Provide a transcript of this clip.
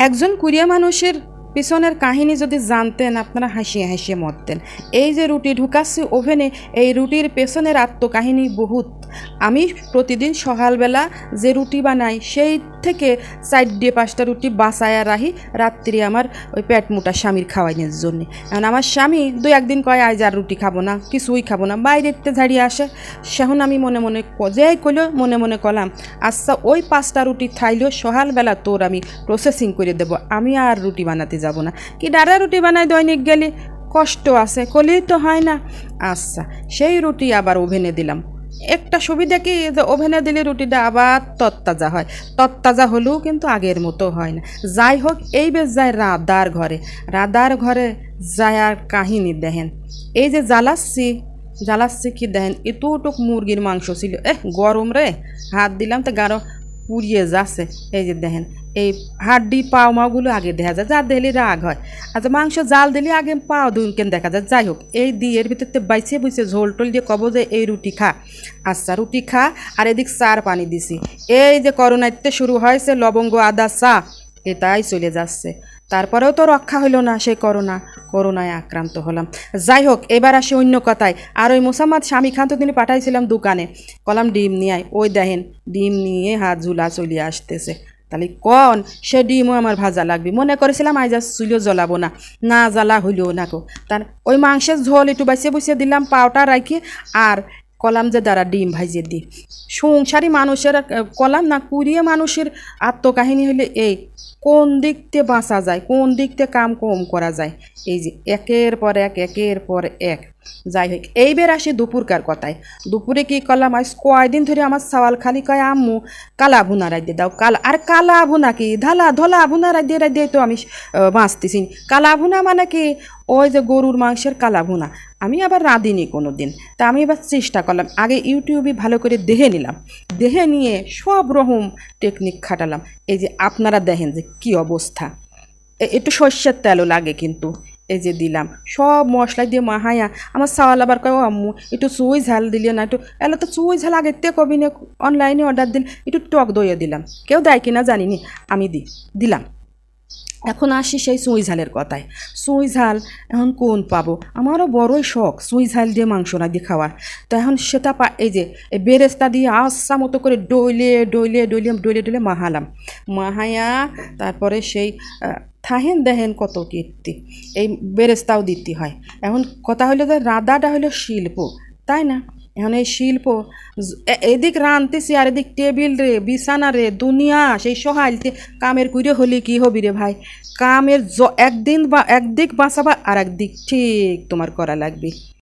একজন কুরিয়া মানুষের পিছনের কাহিনী যদি জানতেন, আপনারা হাসিয়ে হাসিয়ে মরতেন। এই যে রুটি ঢুকাচ্ছি ওভেনে, এই রুটির পেছনের আত্মকাহিনী বহুত। আমি প্রতিদিন সকালবেলা যে রুটি বানাই, সেই থেকে চার দিয়ে পাঁচটা রুটি বাসায়া রাহি রাত্রি আমার ওই পেট মোটা স্বামীর খাওয়াইনের জন্যে। এখন আমার স্বামী দু একদিন কয় আজ আর রুটি খাব না, কিছুই খাব না বাইরেতে ঝাড়িয়ে আসে। সেখন আমি মনে মনে যেই কইলো মনে মনে কলাম আচ্ছা ওই পাঁচটা রুটি খাইলেও সকালবেলা তোর আমি প্রসেসিং করে দেবো, আমি আর রুটি বানাতে যাব না। কি ডারা রুটি বানাই দৈনিক গেলে? কষ্ট আছে কলেই তো হয় না। আচ্ছা সেই রুটি আবার ওভেনে দিলাম। একটা সুবিধা কি যে ওভেনে দিলে রুটিটা আবার তত্তাজা হয়। তত্তাজা হলেও কিন্তু আগের মতো হয় না। যাই হোক, এই বেশ যায় রাদার ঘরে। রাদার ঘরে যায় আর কাহিনী দেখেন। এই যে জ্বালাচ্ছি জ্বালাচ্ছি কি দেখেন? এতটুক মুরগির মাংস ছিল। এহ, গরম রে। হাত দিলাম তো গাঢ় পুড়িয়ে যাচ্ছে। এই যে দেখেন এই হাড্ডি পাও মাওগুলো আগে দেখা যায় যা দিলে রাগ হয়। আচ্ছা মাংস জাল দিলে আগে পাও দুকেন দেখা যায়? যাই হোক, এই দিয়ে এর ভিতরতে বাইছে বুঝছে ঝোল টোল দিয়ে কব যে এই রুটি খা। আচ্ছা রুটি খা, আর এদিক চার পানি দিছি। এই যে করোনাতে শুরু হয়েছে লবঙ্গ, আদা, চা, এটাই চলে যাচ্ছে। তারপরেও তো রক্ষা হইল না সেই করোনা, করোনায় আক্রান্ত হলাম। যাই হোক, এবার আসি অন্য কথায়। আর ওই মোসাম্মদ স্বামী খান তো তিনি পাঠাইছিলাম দোকানে। কলাম ডিম নিয়ে আয়। ওই দেখেন, ডিম নিয়ে হাত ঝুলা চলিয়ে আসতেছে। তাহলে কন? সে ডিমও আমার ভাজা লাগবে। মনে করেছিলাম আর চুলিও জ্বলাবো না। না জ্বালা হইলেও না গো। তার ওই মাংসের ঝোল একটু বাঁচিয়ে বসিয়ে দিলাম পাউটা রাখি আর কলাম যে দ্বারা ডিম ভাজিয়ে দিই। সংসারী মানুষের কলাম না, কুড়িয়ে মানুষের আত্মকাহিনী হলে এই কোন দিকতে বাঁচা যায়, কোন দিকতে কাম কম করা যায়? এই যে একের পর এক, একের পর এক। যাই হোক, এইবার আসি দুপুরকার কথায়। দুপুরে কি করলাম? আজ কয়দিন ধরে আমার সওয়াল খালি কয়, আম্মু, কালা ভুনা রাই দিয়ে দাও। কালা, আর কালা ভুনা কি? ধালা ধলা ভুনা রাই দিয়ে তো আমি বাঁচতেছি। কালা ভুনা মানে কি? ওই যে গরুর মাংসের কালা ভুনা। আমি আবার রাঁধিনি কোনো দিন তা আমি এবার চেষ্টা করলাম। আগে ইউটিউবে ভালো করে দেখে নিলাম। দেখে নিয়ে সব রকম টেকনিক খাটালাম। এই যে আপনারা দেখেন যে কি অবস্থা। একটু সর্ষের তেলও লাগে কিন্তু। এই যে দিলাম। সব মশলা দিয়ে মাহায়া আমার সাওয়াল আবার কয়, "ও আম্মু, একটু চুই ঝাল দিলে না, একটু এলে তো চুই ঝাল আগের থেকে কবি না অনলাইনে অর্ডার দিল, একটু টক দইয়ে দিলাম। কেউ দেয় কিনা জানি নি আমি দি, দিলাম। এখন আসি সেই সুই ঝালের কথায়। সুই ঝাল এখন কোন পাবো? আমারও বড়ই শখ সুই ঝাল দিয়ে মাংস না দিয়ে খাওয়ার। তো এখন সেটা পা, এই যে বেরেস্তা দিয়ে আস্তা মতো করে ডইলে ডইলে ডইলে ডইলে ডইলে মাহালাম মাহায়া তারপরে সেই থাহেন দেহেন কত কীর্তি। এই বেরেস্তাও দিতে হয়। এখন কথা হলো যে রাধাটা হলো শিল্প, তাই না? এখন এই শিল্প এদিক রানতেছি আর এদিক টেবিল রে, বিছানা রে, দুনিয়া, সেই সহাইলতে কামের কুইরে হলে কি হবি রে ভাই? কামের একদিন বা, একদিক বাঁচাবা আর একদিক ঠিক তোমার করা লাগবে।